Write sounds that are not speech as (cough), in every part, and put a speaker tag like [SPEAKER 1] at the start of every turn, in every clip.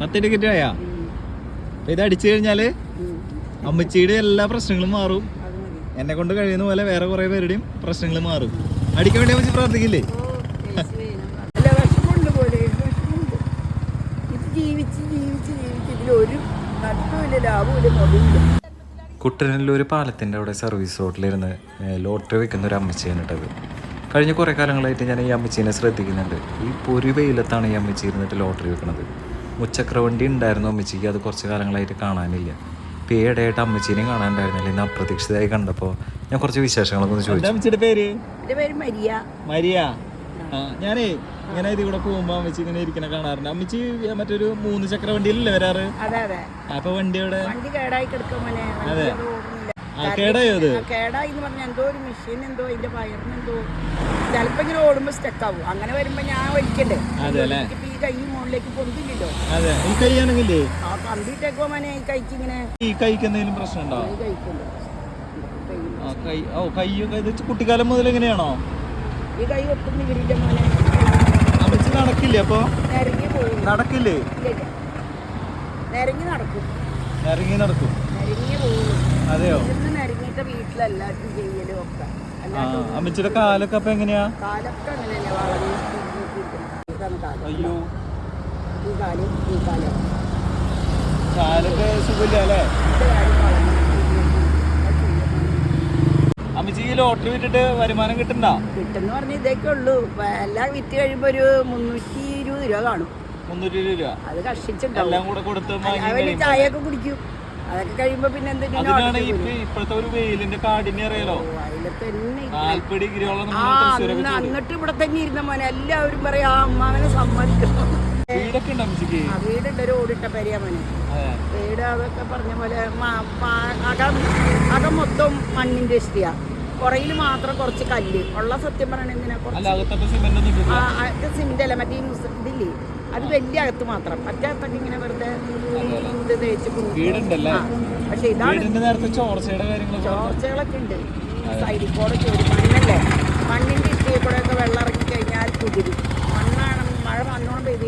[SPEAKER 1] പത്ത് ടിക്കറ്റ് ആയാ അപ്പൊ ഇത് അടിച്ചു കഴിഞ്ഞാൽ അമ്മച്ചിയുടെ എല്ലാ പ്രശ്നങ്ങളും മാറും. എന്നെ കൊണ്ട് കഴിയുന്ന പോലെ വേറെ കുറെ പേരുടെയും പ്രശ്നങ്ങൾ മാറും. അടിക്കാൻ വേണ്ടി അമ്മച്ചി പ്രാർത്ഥിക്കില്ലേ? കുട്ടനല്ലൂർ പാലത്തിന്റെ അവിടെ സർവീസ് റോഡിലിരുന്ന് ലോട്ടറി വെക്കുന്ന ഒരു അമ്മച്ചിയാണ് കേട്ടത് കഴിഞ്ഞ കുറേ കാലങ്ങളായിട്ട് ഞാൻ ഈ അമ്മച്ചീനെ ശ്രദ്ധിക്കുന്നുണ്ട്. ഈ പൊരി വെയിലത്താണ് ഈ അമ്മച്ചി ഇരുന്നിട്ട് ലോട്ടറി വെക്കുന്നത് മുച്ചക്ര വണ്ടി ഉണ്ടായിരുന്നു അമ്മച്ചിക്ക്. അത് കുറച്ച് കാലങ്ങളായിട്ട് കാണാനില്ല. ഇപ്പോൾ ഈ ഇടയായിട്ട് അമ്മച്ചീനെ കാണാനുണ്ടായിരുന്നില്ല. ഇന്ന് അപ്രതീക്ഷിതമായി കണ്ടപ്പോൾ ഞാൻ കുറച്ച് വിശേഷങ്ങളൊക്കെ ഒന്ന് ചോദിച്ചു. അമ്മച്ചിയുടെ പേര്?
[SPEAKER 2] മരിയ.
[SPEAKER 1] മരിയ? ആ. ഞാനേ ഇങ്ങനെ ഇത് കൂടെ പോകുമ്പോ അമ്മച്ചി ഇങ്ങനെ ഇരിക്കണ കാണാറുണ്ട്. അമ്മച്ചി മറ്റൊരു മൂന്ന് ചക്ര വണ്ടിയിലല്ലേ വരാറ്?
[SPEAKER 2] അതെ അതെ.
[SPEAKER 1] അപ്പൊ വണ്ടി
[SPEAKER 2] അവിടെ
[SPEAKER 1] അതെ.
[SPEAKER 2] അത്
[SPEAKER 1] ആ കേടായോ അത്
[SPEAKER 2] എന്ന് പറഞ്ഞാൽ എന്തോ ഒരു മെഷീൻ എന്തോ അതിന്റെ വയറിന് എന്തോ. ചിലപ്പോ ഇങ്ങനെ ഓടുമ്പോ സ്റ്റക്ക് ആവും. അങ്ങനെ വരുമ്പോ ഞാൻ വലിക്കണ്ടേ?
[SPEAKER 1] അതെ അല്ലേ?
[SPEAKER 2] ഈ കൈ മുകളിലേക്ക് പൊന്തില്ലല്ലോ.
[SPEAKER 1] അതെ ഈ കൈയാണെങ്കിലേ
[SPEAKER 2] ആ കമ്പിട്ടേക്കോ മോനെ ഈ കൈക്ക് ഇങ്ങനെ.
[SPEAKER 1] ഈ കൈക്ക് എന്തെങ്കിലും പ്രശ്നം ഉണ്ടോ?
[SPEAKER 2] ഈ കൈക്കുണ്ട് കൈ
[SPEAKER 1] ആ കൈ ഓ കൈയൊക്കെ ഇത് കുട്ടിക്കാലം മുതൽ എങ്ങനെയാണോ?
[SPEAKER 2] ഈ കൈ ഒട്ടും നിവരില്ല മോനെ.
[SPEAKER 1] അമ്മച്ചി നടക്കില്ലേ അപ്പൊ?
[SPEAKER 2] നിരങ്ങി പോകും
[SPEAKER 1] നടക്കില്ലേ?
[SPEAKER 2] നിരങ്ങി നടക്കും.
[SPEAKER 1] ഇറങ്ങി നടക്കും.
[SPEAKER 2] പോകും
[SPEAKER 1] അതെയോ?
[SPEAKER 2] ഇന്ന് നിരങ്ങിയിട്ട് ചെയ്യലും ഒക്കെ.
[SPEAKER 1] ആ
[SPEAKER 2] അല്ലാണ്ട്
[SPEAKER 1] അമ്മച്ചിയുടെ കാലൊക്കെ അപ്പൊ എങ്ങനെയാ?
[SPEAKER 2] കാലൊക്കെ അങ്ങനെ തന്നെ വളഞ്ഞ് തിരിഞ്ഞിട്ടിരിക്കണം. ഇതാണ് കാലം
[SPEAKER 1] അയ്യോ.
[SPEAKER 2] ഈ കാലും ഈ കാലം.
[SPEAKER 1] കാലൊക്കെ സുഖമില്ല അല്ലേ. അമ്മച്ചി ലോട്ടറി വിട്ടിട്ട് വരുമാനം കിട്ടണ്ട
[SPEAKER 2] കിട്ടുന്ന പറഞ്ഞ ഇതൊക്കെ ഉള്ളൂ. എല്ലാം വിറ്റ് കഴിയുമ്പോ ഒരു മുന്നൂറ്റി ഇരുപത് രൂപ കാണും.
[SPEAKER 1] മുന്നൂറ്റി ഇരുപത് രൂപ.
[SPEAKER 2] അത് കഷ്ടിച്ചുണ്ടാവും
[SPEAKER 1] എല്ലാം കൂടെ കൊടുത്ത് വാങ്ങി
[SPEAKER 2] അവർ
[SPEAKER 1] കഴിയുമ്പോ
[SPEAKER 2] ചായയൊക്കെ കുടിക്കും. അതൊക്കെ കഴിയുമ്പോ പിന്നെ
[SPEAKER 1] അതിനാണ് ഇപ്പൊ ഇപ്പോഴത്തെ ഒരു വെയിലിന്റെ കാഠിന്യം അറിയാലോ?
[SPEAKER 2] അതിലെ തന്നെ ഇരിക്കണം.
[SPEAKER 1] നാല്പത് ഡിഗ്രിയോളം
[SPEAKER 2] ആ
[SPEAKER 1] നമ്മൾ തൃശ്ശൂരൊക്കെ
[SPEAKER 2] അന്ന്
[SPEAKER 1] ചൂട്
[SPEAKER 2] എന്നിട്ട് ഇവിടെ തന്നെ ഇരുന്ന മോനെ എല്ലാവരും പറയാ ആ അമ്മാവനെ സമ്മതിക്കണം
[SPEAKER 1] വീടൊക്കെ ഉണ്ട് അമ്മച്ചിക്ക്?
[SPEAKER 2] ആ വീടുണ്ട് ഒരു ഓടിട്ട പെരിയ മോനെ.
[SPEAKER 1] അതെ
[SPEAKER 2] വീട് അതൊക്കെ പറഞ്ഞ പോലെ മ- മ- അകം അകം മൊത്തം മണ്ണിന്റെ ഇഷ്ടിയാ. പുറയിൽ മാത്രം കുറച്ച് കല്ല്. ഉള്ള സത്യം പറയണെന്തിനാ
[SPEAKER 1] അല്ല
[SPEAKER 2] കുറച്ച്
[SPEAKER 1] അകത്തപ്പോ സിമെന്റ് ഒന്നും ഇട്ടില്ല
[SPEAKER 2] ആ അത് അല്ല മറ്റേ ഈ മുസ് ഇതില്ലേ? അത് വലിയ അകത്ത് മാത്രം. മറ്റേ അകത്തൊക്കെ ഇങ്ങനെ വെറുതെ ഇത് തേച്ച്. ആ പക്ഷെ ഇതാണ് ചോർച്ചകളൊക്കെ ഉണ്ട്. സൈഡിൽ കൂടെ ചോടി മണ്ണല്ലേ? മണ്ണിന്റെ ഇഷ്ടയിൽ കൂടെ ഒക്കെ വെള്ളം ഇറങ്ങി കഴിഞ്ഞാൽ കുതിരും. മണ്ണാണ് മഴ വന്നോണം പെയ്ത്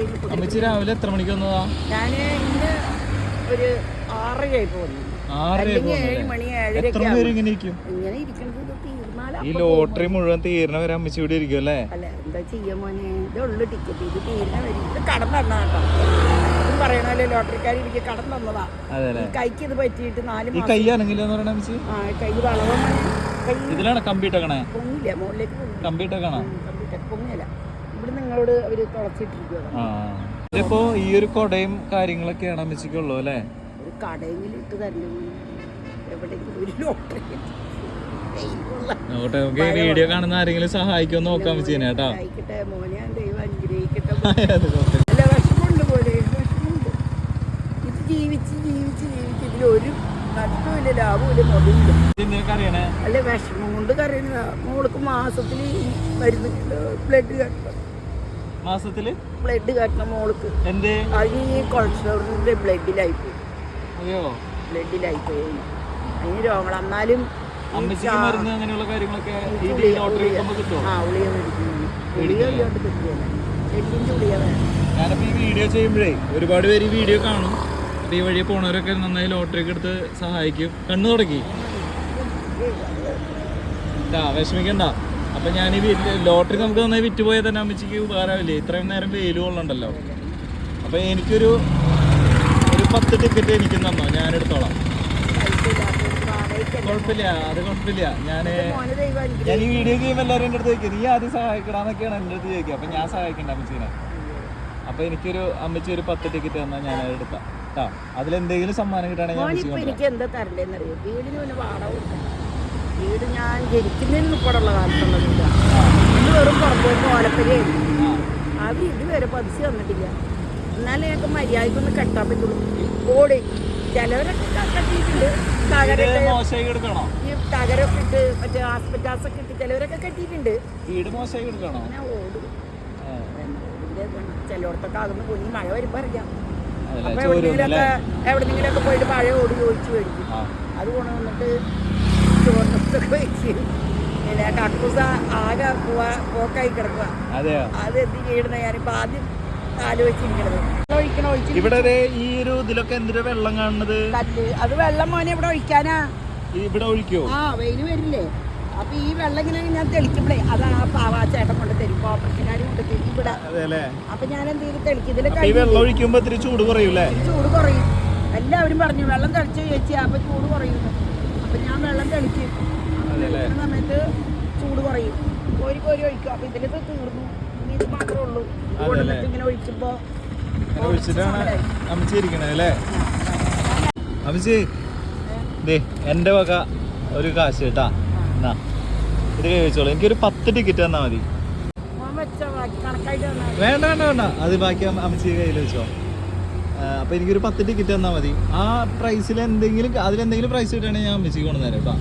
[SPEAKER 1] രാവിലെ എത്ര മണിക്ക് വന്നതാ?
[SPEAKER 2] ഞാൻ ഇന്ന് ഒരു ആറരയായി
[SPEAKER 1] പോകുന്നു.
[SPEAKER 2] അല്ലെങ്കിൽ ഏഴ് മണി ഏഴരയൊക്കെ
[SPEAKER 1] ഇങ്ങനെ ഇരിക്കും? ഈ ലോട്ടറി മുഴുവൻ തീരണ വരെ അമ്മച്ചി ഇവിടെ ഇരിക്കും അല്ലേ?
[SPEAKER 2] അല്ല എന്താ ചെയ്യാ മോനെ? ഇതുള്ളു ടിക്കറ്റ് ഇത് വരെ. ഇത് കടം തന്നാ കേട്ടോ. ഇത് പറയണല്ലേ ലോട്ടറിക്കാർ എനിക്ക് കടം തന്നതാ
[SPEAKER 1] അതെ
[SPEAKER 2] ഈ കൈക്ക് ഇത് പറ്റിയിട്ട് നാല്
[SPEAKER 1] ഈ കൈ പറയണ അമ്മച്ചി?
[SPEAKER 2] ആ കൈ വളവ
[SPEAKER 1] ഇതിലാണ് കമ്പ്യൂട്ടർ
[SPEAKER 2] പൊങ്ങില്ല മുകളിലേക്ക് പൊങ്ങില്ല ഇവിടെ നിങ്ങളോട്
[SPEAKER 1] അവർ ഇതിപ്പോ ഈ ഒരു കൊടയും കാര്യങ്ങളൊക്കെയാണ് അമ്മച്ചിക്കുള്ളൂ അല്ലേ?
[SPEAKER 2] ഒരു കടയെങ്കിലും ഇട്ട് തരണ്ടേ എവിടെയെങ്കിലും ഒരു ലോട്ടറി
[SPEAKER 1] നോട്ടെ നമുക്ക് വീഡിയോ കാണുന്ന ആരെങ്കിലും സഹായിക്കുമോ നോക്കാൻ വെച്ചേനെ കേട്ടോ. (laughs)
[SPEAKER 2] ജീവിച്ച് ജീവിച്ച് നഷ്ടമില്ല ലാഭമില്ല അല്ല വിഷമം കൊണ്ട് മോൾക്ക് മാസത്തിൽ മരുന്ന് ബ്ലഡ് കട്ടണം ബ്ലഡ് കട്ടണം മോൾക്ക്.
[SPEAKER 1] എന്തേ?
[SPEAKER 2] അതിന് ഈ
[SPEAKER 1] അതെയോ?
[SPEAKER 2] ബ്ലഡിലായിപ്പോയി അതിന് അതിന് രോഗങ്ങൾ എന്നാലും
[SPEAKER 1] മരുന്ന് അങ്ങനെയുള്ള കാര്യങ്ങളൊക്കെ ഈ
[SPEAKER 2] ഉളിയ-
[SPEAKER 1] ലോട്ടറി
[SPEAKER 2] ഉളിയ.
[SPEAKER 1] കിട്ടുമ്പോ
[SPEAKER 2] ആ ഉളിയ മേടിക്കുന്നു ഉളിയ ഇല്ലാണ്ട് കിട്ടിയല്ല എല്ലിന്റെ ഉളിയ വേണം.
[SPEAKER 1] ഞാനപ്പോ ഈ വീഡിയോ ചെയ്യുമ്പോഴേ ഒരുപാട് പേര് ഈ വീഡിയോ കാണും. അപ്പൊ ഈ വഴി പോണവരൊക്കെ നന്നായി ലോട്ടറി ഒക്കെ എടുത്ത് സഹായിക്കും. കണ്ണു തുടക്കി ആ വിഷമിക്കണ്ട. അപ്പൊ ഞാൻ ഈ ലോട്ടറി നമുക്ക് നന്നായി വിറ്റ് പോയാൽ തന്നെ അമ്മച്ചിക്ക് ഉപകാരമില്ലേ ഇത്രയും നേരം വെയിൽ കൊള്ളണ്ടല്ലോ അപ്പൊ എനിക്കൊരു ഒരു പത്ത് ടിക്കറ്റ് എനിക്ക് തന്നോ? ഞാൻ കുഴപ്പമില്ല അത് കുഴപ്പമില്ല.
[SPEAKER 2] ഞാൻ
[SPEAKER 1] ഞാൻ ഈ വീഡിയോ ഗെയിം എല്ലാവരും എന്റെ അടുത്ത് ചോദിക്കും നീ ആദ്യം സഹായിക്കടാന്നൊക്കെയാണ് എന്റെ അടുത്ത് ചോദിക്കുക. അപ്പം ഞാൻ സഹായിക്കണ്ട അമ്മച്ചീനെ. അപ്പൊ എനിക്കൊരു അമ്മച്ചി ഒരു പത്ത് ടിക്കറ്റ് തന്നാൽ ഞാൻ അത് എടുത്താം. കേട്ടോ അതിലെന്തെങ്കിലും സമ്മാനം കിട്ടുകയാണെങ്കിൽ ഞാൻ അമ്മച്ചി
[SPEAKER 2] മോനിപ്പോ
[SPEAKER 1] കൊണ്ടുവരാം
[SPEAKER 2] എനിക്ക് എന്താ തരണ്ടേന്നറിയോ? വീടിന് പിന്നെ വാടക കൊടുക്കണം. വീട് ഞാൻ ജനിക്കുന്നതിന് മുപ്പടുള്ള കാലത്തുള്ളതില്ല. വെറും ഓലപ്പരിയായിരുന്നു അത് ഇതുവരെ പതിച്ച് തന്നിട്ടില്ല എന്നാലേ ഞങ്ങൾക്ക് മര്യാദക്കൊന്ന് കെട്ടാൻ പറ്റുള്ളൂ. ഓടി. ചിലവരൊക്കെ കെട്ടിയിട്ടുണ്ട്. തകരൊക്കെ ഈ തകരൊക്കെ ഇട്ട് മറ്റേ ഇട്ട് ചിലവരൊക്കെ കെട്ടിയിട്ടുണ്ട്.
[SPEAKER 1] വീട് മോശമായി കിടക്കണോ?
[SPEAKER 2] അങ്ങനെ ഓടും. ചിലയിടത്തൊക്കെ അകന്ന് പോയി മഴ വരുമ്പോൾ അറിയാം. അപ്പൊ എവിടെയെങ്കിലൊക്കെ എവിടെന്നെങ്കിലൊക്കെ പോയിട്ട് പഴയ ഓടി ചോദിച്ചു മേടിക്കും. അത് കൊണ്ടുവന്നിട്ട് ചോറിനൊക്കെ വെക്കും പിന്നെ കക്കൂസ ആകെ പോവാ പോക്കായി കിടക്കുക അത് എന്ത് ചെയ്യണമെന്ന് ഞാനിപ്പോൾ ആദ്യം
[SPEAKER 1] ഇവിടെ ഈ ഒരു ഇതിലൊക്കെ എന്തിനാ വെള്ളം കാണുന്നത്?
[SPEAKER 2] കല്ല്. അത് വെള്ളം മോനെ ഇവിടെ ഒഴിക്കാനാ.
[SPEAKER 1] ഇവിടെ ഒഴിക്കോ?
[SPEAKER 2] ആ വെയിൽ വരില്ലേ? അപ്പൊ ഈ വെള്ളം ഇങ്ങനെ ഞാൻ തെളിക്കുമ്പോഴേ അതാണ് ആ പാവാ ചേട്ടൻ കൊണ്ട് തരും. കോപ്പറേഷൻകാർ കൊണ്ട് തരും ഇവിടെ. അപ്പൊ ഞാൻ എന്ത് ചെയ്ത് തെളിക്കും
[SPEAKER 1] ഇതിലൊക്കെ വെള്ളം ഒഴിക്കുമ്പോ ഇത്തിരി ചൂട് കുറയൂലേ
[SPEAKER 2] ചൂട് കുറയും. എല്ലാവരും പറഞ്ഞു വെള്ളം തെളിച്ചു ചേച്ചി അപ്പൊ ചൂട് കുറയും. അപ്പൊ ഞാൻ വെള്ളം തെളിക്കും സമയത്ത് ചൂട് കുറയും. കോരി കോരി ഒഴിക്കും. അപ്പൊ ഇതിലൊക്കെ തീർന്നു. ഇത് മാത്രമേ ഉള്ളൂ. ഇത്
[SPEAKER 1] അതെല്ലേ?
[SPEAKER 2] കൊണ്ടുവന്നിട്ട് ഇങ്ങനെ ഒഴിക്കുമ്പോ
[SPEAKER 1] ഇങ്ങനെ ഒഴിച്ചിട്ടാണ് അമ്മച്ചി ഇരിക്കണത് അല്ലേ? അമ്മച്ചി ദേ എന്റെ വക ഒരു കാശ് കേട്ടാ. എന്നാ ഇത് കൈ വെച്ചോളൂ. എനിക്കൊരു പത്ത് ടിക്കറ്റ് തന്നാ മതി. വേണ്ട വേണ്ട വേണ്ട. അത് ബാക്കി അമ്മ- അമ്മച്ചി കയ്യിൽ വെച്ചോ. അപ്പൊ എനിക്കൊരു പത്ത് ടിക്കറ്റ് തന്നാ മതി. ആ പ്രൈസിൽ എന്തെങ്കിലും അതിലെന്തെങ്കിലും പ്രൈസ് കിട്ടുകയാണെങ്കിൽ ഞാൻ അമ്മച്ചിക്ക് കൊണ്ടുതരാം കേട്ടോ.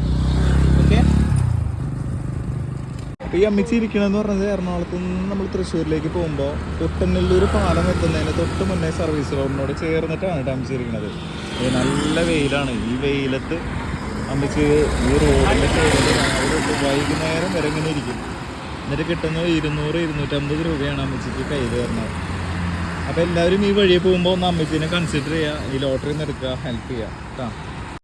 [SPEAKER 1] അപ്പൊ ഈ അമ്മച്ചി ഇരിക്കണമെന്ന് പറഞ്ഞത് എറണാകുളത്ത് നിന്ന് നമ്മൾ തൃശ്ശൂരിലേക്ക് പോകുമ്പോൾ കുട്ടനെല്ലൂർ പാലം എത്തുന്നതിന് തൊട്ട് മുന്നേ സർവീസ് റോഡിനോട് ചേർന്നിട്ടാണ് കേട്ടോ അമ്മച്ചി ഇരിക്കുന്നത് ഇത് നല്ല വെയിലാണ്. ഈ വെയിലത്ത് അമ്മച്ചി ഈ റോഡിന്റെ സൈഡിൽ വൈകുന്നേരം വരെ ഇങ്ങനെ ഇരിക്കും. എന്നിട്ട് കിട്ടുന്നത് ഇരുന്നൂറ് ഇരുന്നൂറ്റമ്പത് രൂപയാണ് അമ്മച്ചിക്ക് കയ്യിൽ വരുന്നത്. അപ്പോൾ എല്ലാവരും ഈ വഴിയെ പോകുമ്പോൾ ഒന്ന് അമ്മച്ചിനെ കൺസിഡർ ചെയ്യുക ഈ ലോട്ടറി നിന്ന് എടുക്കുക ഹെൽപ്പ് ചെയ്യുക കേട്ടോ